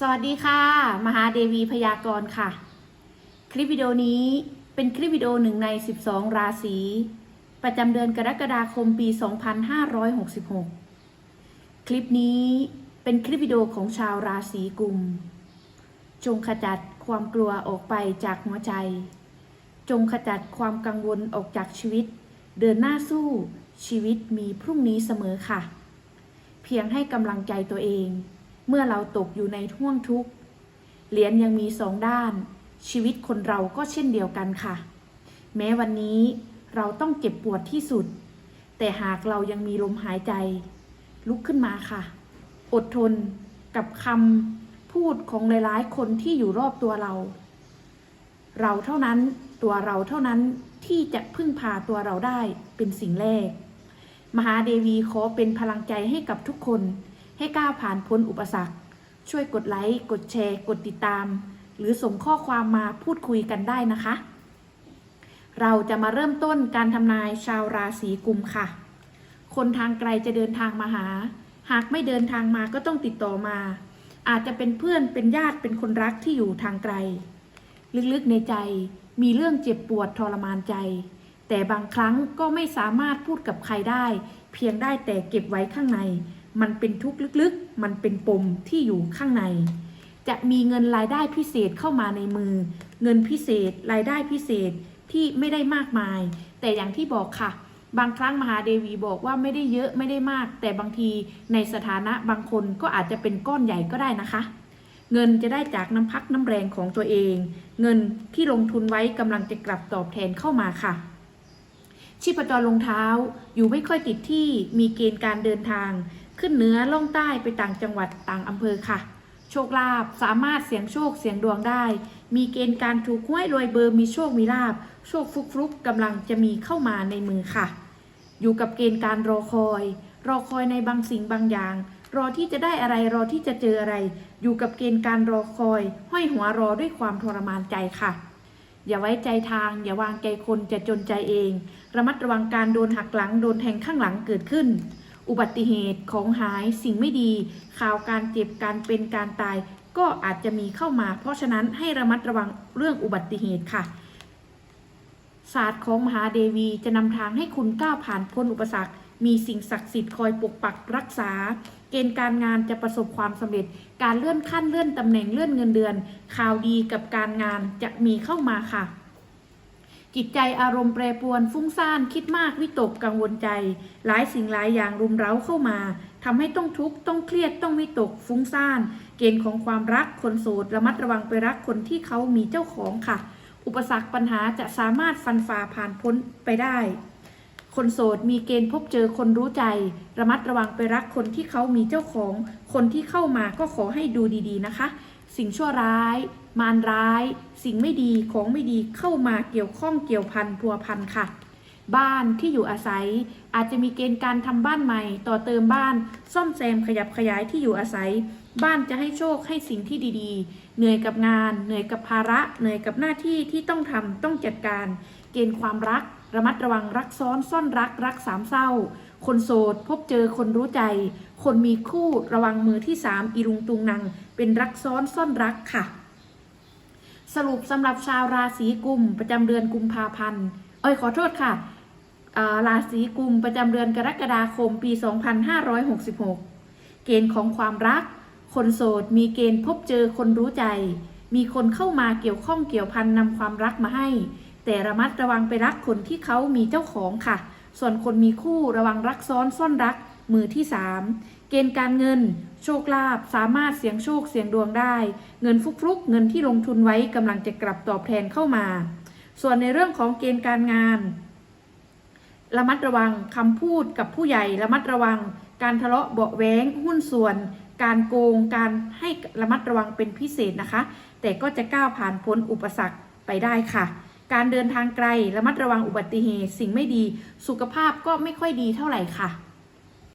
สวัสดีค่ะ มหาเดวีพยากรณ์ค่ะ คลิปวิดีโอนี้เป็นคลิปวิดีโอหนึ่งใน 12 ราศี ประจำเดือนกรกฎาคมปี 2566 คลิปนี้เป็นคลิปวิดีโอของชาวราศีกุม จงขจัดความกลัวออกไปจากหัวใจ จงขจัดความกังวลออกจากชีวิต เดินหน้าสู้ชีวิตมีพรุ่งนี้เสมอค่ะ เพียงให้กำลังใจตัวเอง เมื่อเราตกอยู่ในท่วงทุกข์ เหรียญยังมีสองด้าน ชีวิตคนเราก็เช่นเดียวกันค่ะ แม้วันนี้เราต้องเจ็บปวดที่สุด แต่หากเรายังมีลมหายใจ ลุกขึ้นมาค่ะ อดทนกับคำพูดของหลายๆ คนที่อยู่รอบตัวเรา เราเท่านั้นตัวเราเท่านั้นที่จะพึ่งพาตัวเราได้เป็นสิ่งแรก มหาเดวีขอเป็นพลังใจให้กับทุกคน ให้ก้าวผ่านพ้นอุปสรรค ช่วยกดไลค์ กดแชร์ กดติดตาม หรือส่งข้อความมาพูดคุยกันได้นะคะ เราจะมาเริ่มต้นการทำนายชาวราศีกุมค่ะ คนทางไกลจะเดินทางมาหา หากไม่เดินทางมาก็ต้องติดต่อมา อาจจะเป็นเพื่อน เป็นญาติ เป็นคนรักที่อยู่ทางไกล ลึกๆในใจ มีเรื่องเจ็บปวดทรมานใจ แต่บางครั้งก็ไม่สามารถพูดกับใครได้ เพียงได้แต่เก็บไว้ข้างใน มันเป็นทุกข์ลึกๆ มันเป็นปมที่อยู่ข้างใน จะมีเงินรายได้พิเศษเข้ามาในมือ เงินพิเศษ รายได้พิเศษที่ไม่ได้มากมาย แต่อย่างที่บอกค่ะ บางครั้งมหาเดวีบอกว่าไม่ได้เยอะไม่ได้มาก แต่บางทีในสถานะบางคนก็อาจจะเป็นก้อนใหญ่ก็ได้นะคะ เงินจะได้จากน้ำพักน้ำแรงของตัวเอง เงินที่ลงทุนไว้กำลังจะกลับตอบแทนเข้ามาค่ะชีพจรลงเท้าอยู่ไม่ค่อยติดที่มีเกณฑ์การเดินทาง ขึ้นเหนือล่องใต้ไปต่างจังหวัดต่างอำเภอค่ะ โชคลาภสามารถเสี่ยงโชคเสี่ยงดวงได้ มีเกณฑ์การถูกห้วยรวยเบอร์มีโชคมีลาบโชคฟุกฟุกกำลังจะมีเข้ามาในมือค่ะ อยู่กับเกณฑ์การรอคอย รอคอยในบางสิ่งบางอย่าง รอที่จะได้อะไรรอที่จะเจออะไร อยู่กับเกณฑ์การรอคอย ห้อยหัวรอด้วยความทรมานใจค่ะอย่าไว้ใจทาง อย่าวางใจคนจะจนใจเอง ระมัดระวังการโดนหักหลัง โดนแทงข้างหลังเกิดขึ้น อุบัติเหตุของหายสิ่งไม่ดี ข่าวการเจ็บการเป็นการตาย ก็อาจจะมีเข้ามา เพราะฉะนั้นให้ระมัดระวังเรื่องอุบัติเหตุค่ะ ศาสตร์ของมหาเดวีจะนำทางให้คุณก้าวผ่านพ้นอุปสรรค มีสิ่งศักดิ์สิทธิ์คอยปกปักรักษา เกณฑ์การงานจะประสบความสำเร็จ การเลื่อนขั้นเลื่อนตำแหน่งเลื่อนเงินเดือน ข่าวดีกับการงานจะมีเข้ามาค่ะ จิตใจอารมณ์แปรปรวนฟุ้งซ่านคิดมากวิตกกังวลใจ หลายสิ่งหลายอย่างรุมเร้าเข้ามาทำให้ต้องทุกข์ต้องเครียดต้องวิตกฟุ้งซ่าน เกณฑ์ของความรักคนโสดระมัดระวังไปรักคนที่เขามีเจ้าของค่ะ อุปสรรคปัญหาจะสามารถฟันฝ่าผ่านพ้นไปได้ คนโสดมีเกณฑ์พบเจอคนรู้ใจ ระมัดระวังไปรักคนที่เขามีเจ้าของ คนที่เข้ามาก็ขอให้ดูดีๆนะคะ สิ่งชั่วร้าย มารร้าย สิ่งไม่ดีของไม่ดีเข้ามาเกี่ยวข้องเกี่ยวพันพัวพันค่ะ บ้านที่อยู่อาศัย อาจจะมีเกณฑ์การทำบ้านใหม่ ต่อเติมบ้าน ซ่อมแซมขยับขยายที่อยู่อาศัย บ้านจะให้โชคให้สิ่งที่ดีๆ เหนื่อยกับงาน เหนื่อยกับภาระ เหนื่อยกับหน้าที่ที่ต้องทำต้องจัดการ เกณฑ์ความรัก ระมัดระวังรักซ้อนซ่อนรักรักสามเศร้า คนโสดพบเจอคนรู้ใจ คนมีคู่ระวังมือที่สามอีรุงตุงนังเป็นรักซ้อนซ่อนรักค่ะ สรุปสำหรับชาวราศีกุม ประจำเดือนกุมภาพันธ์ เอ้ยขอโทษค่ะราศีกุม ประจำเดือนกรกฎาคมปี 2566 เกณฑ์ของความรัก คนโสดมีเกณฑ์พบเจอคนรู้ใจ มีคนเข้ามาเกี่ยวข้องเกี่ยวพันนำความรักมาให้ แต่ระมัดระวังไปรักคนที่เขามีเจ้าของค่ะ ส่วนคนมีคู่ระวังรักซ้อนซ่อนรักมือที่3 เกณฑ์การเงิน โชคลาภสามารถเสี่ยงโชคเสี่ยงดวงได้ เงินฟุกๆ เงินที่ลงทุนไว้กำลังจะกลับตอบแทนเข้ามา ส่วนในเรื่องของเกณฑ์การงาน ระมัดระวังคำพูดกับผู้ใหญ่ระมัดระวัง การทะเลาะเบาะแว้งหุ้นส่วน การโกงการให้ระมัดระวังเป็นพิเศษนะคะ แต่ก็จะก้าวผ่านพ้นอุปสรรคไปได้ค่ะการเดินทางไกลระมัดระวังอุบัติเหตุสิ่งไม่ดี สุขภาพก็ไม่ค่อยดีเท่าไหร่ค่ะ